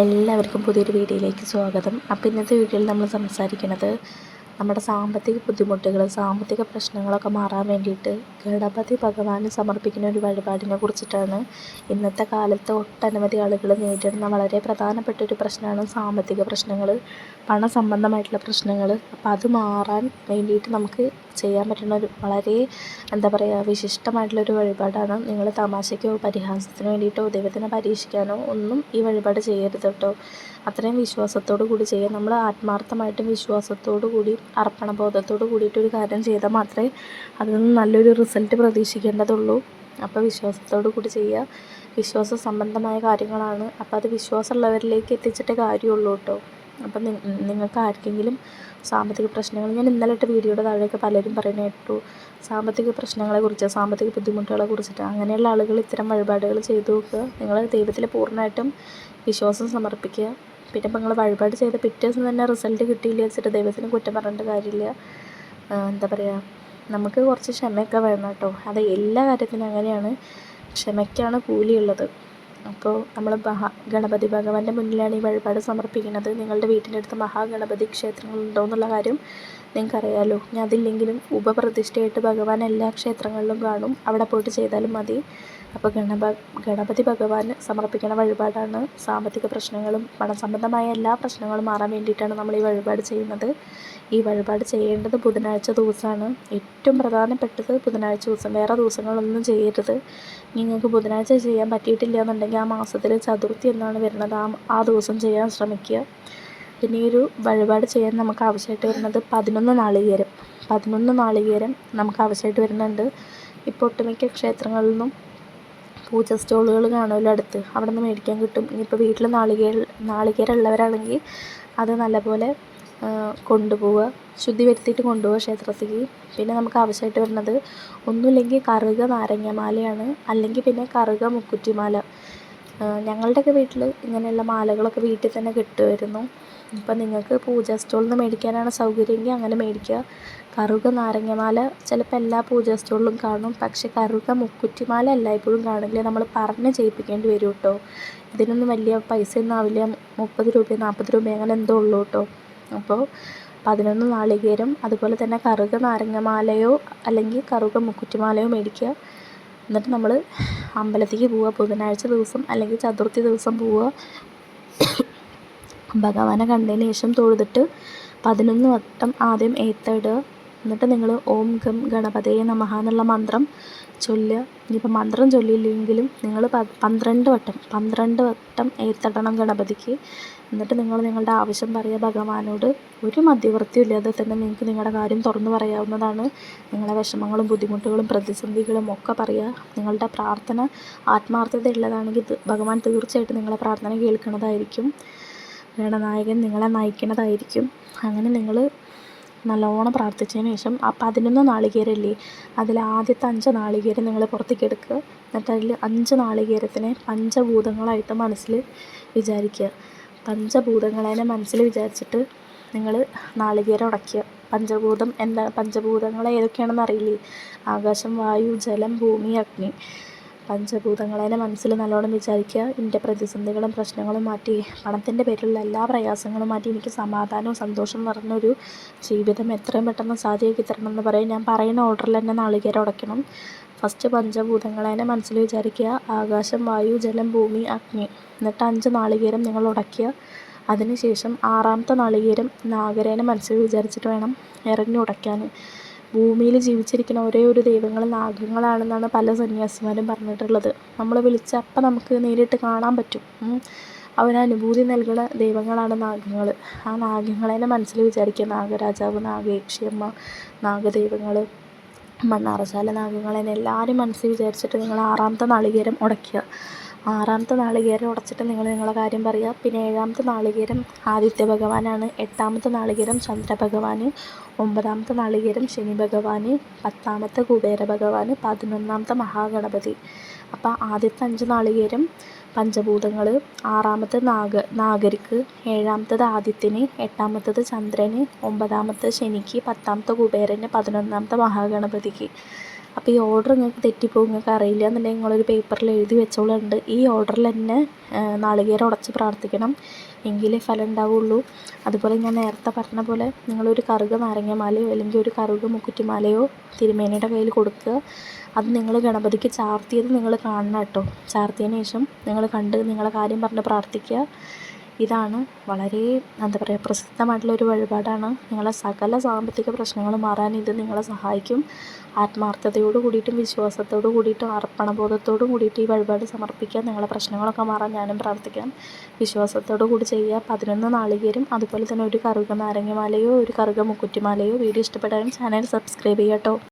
എല്ലാവർക്കും പുതിയൊരു വീഡിയോയിലേക്ക് സ്വാഗതം. അപ്പോൾ ഇന്നത്തെ വീഡിയോയിൽ നമ്മൾ സംസാരിക്കുന്നത് നമ്മുടെ സാമ്പത്തിക ബുദ്ധിമുട്ടുകൾ സാമ്പത്തിക പ്രശ്നങ്ങളൊക്കെ മാറാൻ വേണ്ടിയിട്ട് ഗണപതി ഭഗവാന് സമർപ്പിക്കുന്ന ഒരു വഴിപാടിനെ കുറിച്ചിട്ടാണ് ഇന്നത്തെ കാലത്ത് ഒട്ടനവധി ആളുകൾ നേരിടുന്ന വളരെ പ്രധാനപ്പെട്ട ഒരു പ്രശ്നമാണ് സാമ്പത്തിക പ്രശ്നങ്ങൾ പണ സംബന്ധമായിട്ടുള്ള പ്രശ്നങ്ങൾ അപ്പോൾ അത് മാറാൻ വേണ്ടിയിട്ട് നമുക്ക് ചെയ്യാൻ പറ്റുന്ന ഒരു വളരെ എന്താ പറയുക വിശിഷ്ടമായിട്ടുള്ളൊരു വഴിപാടാണ്. നിങ്ങൾ തമാശയ്ക്കോ പരിഹാസത്തിന് വേണ്ടിയിട്ടോ ദൈവത്തിനെ പരീക്ഷിക്കാനോ ഒന്നും ഈ വഴിപാട് ചെയ്യരുത് കേട്ടോ. അത്രയും വിശ്വാസത്തോടു കൂടി ചെയ്യുക. നമ്മൾ ആത്മാർത്ഥമായിട്ടും വിശ്വാസത്തോടു കൂടി അർപ്പണബോധത്തോടു കൂടിയിട്ട് ഒരു കാര്യം ചെയ്താൽ മാത്രമേ അതിൽ നിന്ന് നല്ലൊരു റിസൾട്ട് പ്രതീക്ഷിക്കേണ്ടതുള്ളൂ. അപ്പോൾ വിശ്വാസത്തോടു കൂടി ചെയ്യുക. വിശ്വാസ സംബന്ധമായ കാര്യങ്ങളാണ്. അപ്പോൾ അത് വിശ്വാസമുള്ളവരിലേക്ക് എത്തിച്ചിട്ടേ കാര്യമുള്ളൂ കേട്ടോ. അപ്പം നിങ്ങൾക്ക് ആർക്കെങ്കിലും സാമ്പത്തിക പ്രശ്നങ്ങൾ ഞാൻ ഇന്നലെ ഇട്ട വീഡിയോയുടെ താഴെയൊക്കെ പലരും പറയുന്നത് കേട്ടു സാമ്പത്തിക പ്രശ്നങ്ങളെക്കുറിച്ച് സാമ്പത്തിക ബുദ്ധിമുട്ടുകളെ കുറിച്ചിട്ട് അങ്ങനെയുള്ള ആളുകൾ ഇത്തരം വഴിപാടുകൾ ചെയ്തു നോക്കുക. നിങ്ങൾ ദൈവത്തിൽ പൂർണമായിട്ടും വിശ്വാസം സമർപ്പിക്കുക. പിന്നെ ഇപ്പം നിങ്ങൾ വഴിപാട് ചെയ്ത പിറ്റേ ദിവസം തന്നെ റിസൾട്ട് കിട്ടിയില്ല വെച്ചിട്ട് ദൈവത്തിന് കുറ്റം പറഞ്ഞിട്ട് കാര്യമില്ല. എന്താ പറയുക നമുക്ക് കുറച്ച് ക്ഷമയൊക്കെ വേണം കേട്ടോ. അത് എല്ലാ കാര്യത്തിനും അങ്ങനെയാണ്. ക്ഷമയ്ക്കാണ് കൂലിയുള്ളത്. അപ്പോൾ നമ്മൾ മഹാ ഗണപതി ഭഗവാന്റെ മുന്നിലാണ് ഈ വഴിപാട് സമർപ്പിക്കുന്നത്. നിങ്ങളുടെ വീട്ടിന്റെ അടുത്ത് മഹാഗണപതി ക്ഷേത്രങ്ങളുണ്ടോ എന്നുള്ള കാര്യം നിങ്ങൾക്കറിയാലോ ഞാൻ അതില്ലെങ്കിലും ഉപപ്രതിഷ്ഠയായിട്ട് ഭഗവാൻ എല്ലാ ക്ഷേത്രങ്ങളിലും കാണും. അവിടെ പോയിട്ട് ചെയ്താലും മതി. അപ്പോൾ ഗണപ ഗണപതി ഭഗവാന് സമർപ്പിക്കുന്ന വഴിപാടാണ്. സാമ്പത്തിക പ്രശ്നങ്ങളും പണസംബന്ധമായ എല്ലാ പ്രശ്നങ്ങളും മാറാൻ വേണ്ടിയിട്ടാണ് നമ്മൾ ഈ വഴിപാട് ചെയ്യുന്നത്. ഈ വഴിപാട് ചെയ്യേണ്ടത് ബുധനാഴ്ച ദിവസമാണ്. ഏറ്റവും പ്രധാനപ്പെട്ടത് ബുധനാഴ്ച ദിവസം. വേറെ ദിവസങ്ങളൊന്നും ചെയ്യരുത്. നിങ്ങൾക്ക് ബുധനാഴ്ച ചെയ്യാൻ പറ്റിയിട്ടില്ല എന്നുണ്ടെങ്കിൽ ആ മാസത്തിൽ ചതുർത്ഥി എന്നാണ് വരുന്നത്. ആ ആ ദിവസം ചെയ്യാൻ ശ്രമിക്കുക. പിന്നെ ഈ ഒരു വഴിപാട് ചെയ്യാൻ നമുക്ക് ആവശ്യമായിട്ട് വരുന്നത് പതിനൊന്ന് നാളികേരം. പതിനൊന്ന് നാളികേരം നമുക്ക് ആവശ്യമായിട്ട് വരുന്നുണ്ട്. ഇപ്പോൾ ഒട്ടുമിക്ക ക്ഷേത്രങ്ങളിൽ നിന്നും പൂജ സ്റ്റോളുകൾ കാണുമല്ലോ അടുത്ത്. അവിടെ നിന്ന് മേടിക്കാൻ കിട്ടും. ഇനിയിപ്പോൾ വീട്ടിൽ നാളികേര നാളികേരം ഉള്ളവരാണെങ്കിൽ അത് നല്ലപോലെ കൊണ്ടുപോവുക. ശുദ്ധി വരുത്തിയിട്ട് കൊണ്ടുപോവുക ക്ഷേത്രത്തിലേക്ക്. പിന്നെ നമുക്ക് ആവശ്യമായിട്ട് വരുന്നത് ഒന്നുമില്ലെങ്കിൽ കറുക നാരങ്ങമാലയാണ് അല്ലെങ്കിൽ പിന്നെ കറുക മുക്കുറ്റിമാല ഞങ്ങളുടെയൊക്കെ വീട്ടിൽ ഇങ്ങനെയുള്ള മാലകളൊക്കെ വീട്ടിൽ തന്നെ കിട്ടുമായിരുന്നു. ഇപ്പം നിങ്ങൾക്ക് പൂജാ സ്റ്റോളിൽ നിന്ന് മേടിക്കാനാണ് സൗകര്യമെങ്കിൽ അങ്ങനെ മേടിക്കുക. കറുക നാരങ്ങമാല ചിലപ്പോൾ എല്ലാ പൂജാ സ്റ്റോളിലും കാണും. പക്ഷെ കറുക മുക്കുറ്റിമാല എല്ലായ്പ്പോഴും കാണില്ല നമ്മൾ പറഞ്ഞ് ചെയ്യിപ്പിക്കേണ്ടി വരും കേട്ടോ. ഇതിനൊന്നും വലിയ പൈസ ഒന്നും ആവില്ല. മുപ്പത് രൂപ നാൽപ്പത് രൂപ അങ്ങനെ എന്തോ ഉള്ളൂ കേട്ടോ. അപ്പോൾ പതിനൊന്ന് നാളികേരം. അതുപോലെ തന്നെ കറുക നാരങ്ങമാലയോ അല്ലെങ്കിൽ കറുക മുക്കുറ്റിമാലയോ മേടിക്കുക. എന്നിട്ട് നമ്മൾ അമ്പലത്തിലേക്ക് പോവുക. ബുധനാഴ്ച ദിവസം അല്ലെങ്കിൽ ചതുർത്ഥി ദിവസം പോവുക. ഭഗവാനെ കണ്ടതിന് ശേഷം തൊഴുതിട്ട് പതിനൊന്ന് വട്ടം ആദ്യം ഏത്തയിടുക എന്നിട്ട് നിങ്ങൾ ഓം ഗം ഗണപതയെ നമഹ എന്നുള്ള മന്ത്രം ചൊല്ലുക ഇനിയിപ്പോൾ മന്ത്രം ചൊല്ലിയില്ലെങ്കിലും നിങ്ങൾ പന്ത്രണ്ട് വട്ടം പന്ത്രണ്ട് വട്ടം ഏത്തടണം ഗണപതിക്ക്. എന്നിട്ട് നിങ്ങൾ നിങ്ങളുടെ ആവശ്യം പറയുക ഭഗവാനോട് ഒരു മധ്യവർത്തിയും ഇല്ലാതെ തന്നെ നിങ്ങൾക്ക് നിങ്ങളുടെ കാര്യം തുറന്നു പറയാവുന്നതാണ്. നിങ്ങളുടെ വിഷമങ്ങളും ബുദ്ധിമുട്ടുകളും പ്രതിസന്ധികളും ഒക്കെ പറയുക. നിങ്ങളുടെ പ്രാർത്ഥന ആത്മാർത്ഥത ഉള്ളതാണെങ്കിൽ ഭഗവാൻ തീർച്ചയായിട്ടും നിങ്ങളെ പ്രാർത്ഥന കേൾക്കുന്നതായിരിക്കും. ഗണനായകൻ നിങ്ങളെ നയിക്കുന്നതായിരിക്കും. അങ്ങനെ നിങ്ങൾ നല്ലോണം പ്രാർത്ഥിച്ചതിന് ശേഷം ആ പതിനൊന്ന് നാളികേരമില്ലേ അതിൽ ആദ്യത്തെ അഞ്ച് നാളികേരം നിങ്ങൾ പുറത്തേക്ക് എടുക്കുക. എന്നിട്ട് അതിൽ അഞ്ച് നാളികേരത്തിനെ പഞ്ചഭൂതങ്ങളായിട്ട് മനസ്സിൽ വിചാരിക്കുക. പഞ്ചഭൂതങ്ങളെ മനസ്സിൽ വിചാരിച്ചിട്ട് നിങ്ങൾ നാളികേരം ഉടയ്ക്കുക. പഞ്ചഭൂതം എന്താ? പഞ്ചഭൂതങ്ങൾ ഏതൊക്കെയാണെന്ന് അറിയില്ലേ? ആകാശം വായു ജലം ഭൂമി അഗ്നി. പഞ്ചഭൂതങ്ങളെ മനസ്സിൽ നല്ലോണം വിചാരിക്കുക എന്റെ പ്രതിസന്ധികളും പ്രശ്നങ്ങളും മാറ്റി പണത്തിന്റെ പേരിലുള്ള എല്ലാ പ്രയാസങ്ങളും മാറ്റി എനിക്ക് സമാധാനവും സന്തോഷം നിറഞ്ഞൊരു ജീവിതം എത്രയും പെട്ടെന്ന് സാധ്യമാക്കി തരണം എന്ന് പറയും ഞാൻ പറയുന്ന ഓർഡറിൽ തന്നെ നാളികേരം ഉടയ്ക്കണം. ഫസ്റ്റ് പഞ്ചഭൂതങ്ങളെ മനസ്സിൽ വിചാരിക്കുക ആകാശം വായു ജലം ഭൂമി അഗ്നി. എന്നിട്ട് അഞ്ച് നാളികേരം നിങ്ങൾ ഉടയ്ക്കുക. അതിനുശേഷം ആറാമത്തെ നാളികേരം നാഗരേനെ മനസ്സിൽ വിചാരിച്ചിട്ട് വേണം ഇറങ്ങി ഉടയ്ക്കാൻ. ഭൂമിയിൽ ജീവിച്ചിരിക്കുന്ന ഒരേ ഒരു ദൈവങ്ങൾ നാഗങ്ങളാണെന്നാണ് പല സന്യാസിമാരും പറഞ്ഞിട്ടുള്ളത്. നമ്മൾ വിളിച്ച അപ്പം നമുക്ക് നേരിട്ട് കാണാൻ പറ്റും. അവനനുഭൂതി നൽകുന്ന ദൈവങ്ങളാണ് നാഗങ്ങൾ. ആ നാഗങ്ങളെ മനസ്സിൽ വിചാരിക്കുക. നാഗരാജാവ് നാഗയക്ഷിയമ്മ നാഗദൈവങ്ങൾ മണ്ണാറശാല നാഗങ്ങളെ എല്ലാവരും മനസ്സിൽ വിചാരിച്ചിട്ട് നിങ്ങൾ ആറാമത്തെ നാളികേരം ഉടയ്ക്കുക. ആറാമത്തെ നാളികേരം ഉടച്ചിട്ട് നിങ്ങൾ നിങ്ങളുടെ കാര്യം പറയുക. പിന്നെ ഏഴാമത്തെ നാളികേരം ആദിത്യ ഭഗവാനാണ്. എട്ടാമത്തെ നാളികേരം ചന്ദ്രഭഗവാൻ ഒമ്പതാമത്തെ നാളികേരം ശനി ഭഗവാൻ പത്താമത്തെ കുബേര ഭഗവാൻ പതിനൊന്നാമത്തെ മഹാഗണപതി. അപ്പോൾ ആദ്യത്തെ അഞ്ച് നാളികേരം പഞ്ചഭൂതങ്ങൾ. ആറാമത്തെ നാഗ നാഗരിക്ക്. ഏഴാമത്തത് ആദിത്യന്. എട്ടാമത്തത് ചന്ദ്രന്. ഒമ്പതാമത്തെ ശനിക്ക്. പത്താമത്തെ കുബേരന്. പതിനൊന്നാമത്തെ മഹാഗണപതിക്ക്. അപ്പോൾ ഈ ഓർഡർ നിങ്ങൾക്ക് തെറ്റിപ്പോകും നിങ്ങൾക്ക് അറിയില്ല എന്നുണ്ടെങ്കിൽ നിങ്ങളൊരു പേപ്പറിൽ എഴുതി വെച്ചോളുണ്ട്. ഈ ഓർഡറിൽ തന്നെ നാളികേരം ഉടച്ച് പ്രാർത്ഥിക്കണം. എങ്കിലേ ഫലം ഉണ്ടാവുള്ളൂ. അതുപോലെ ഞാൻ നേരത്തെ പറഞ്ഞ പോലെ നിങ്ങളൊരു കറുക നാരങ്ങമാലയോ അല്ലെങ്കിൽ ഒരു കറുക മുക്കുറ്റിമാലയോ തിരുമേനിയുടെ കയ്യിൽ കൊടുക്കുക. അത് നിങ്ങൾ ഗണപതിക്ക് ചാർത്തിയത് നിങ്ങൾ കാണണം കേട്ടോ. ചാർത്തിയതിന് ശേഷം നിങ്ങൾ കണ്ട് നിങ്ങളെ കാര്യം പറഞ്ഞ് പ്രാർത്ഥിക്കുക. ഇതാണ് വളരെ എന്താ പറയുക പ്രസിദ്ധമായിട്ടുള്ള ഒരു വഴിപാടാണ്. നിങ്ങളെ സകല സാമ്പത്തിക പ്രശ്നങ്ങൾ മാറാൻ ഇത് നിങ്ങളെ സഹായിക്കും. ആത്മാർത്ഥതയോട് കൂടിയിട്ടും വിശ്വാസത്തോട് കൂടിയിട്ടും അർപ്പണബോധത്തോട് കൂടിയിട്ട് ഈ വഴിപാട് സമർപ്പിക്കാൻ നിങ്ങളെ പ്രശ്നങ്ങളൊക്കെ മാറാൻ ഞാനും പ്രാർത്ഥിക്കാം. വിശ്വാസത്തോടു കൂടി ചെയ്യുക. പതിനൊന്ന് നാളികേരും അതുപോലെ തന്നെ ഒരു കറുക നാരങ്ങമാലയോ ഒരു കറുക മുക്കുറ്റിമാലയോ വീഡിയോ ഇഷ്ടപ്പെട്ടാലും ചാനൽ സബ്സ്ക്രൈബ് ചെയ്യാം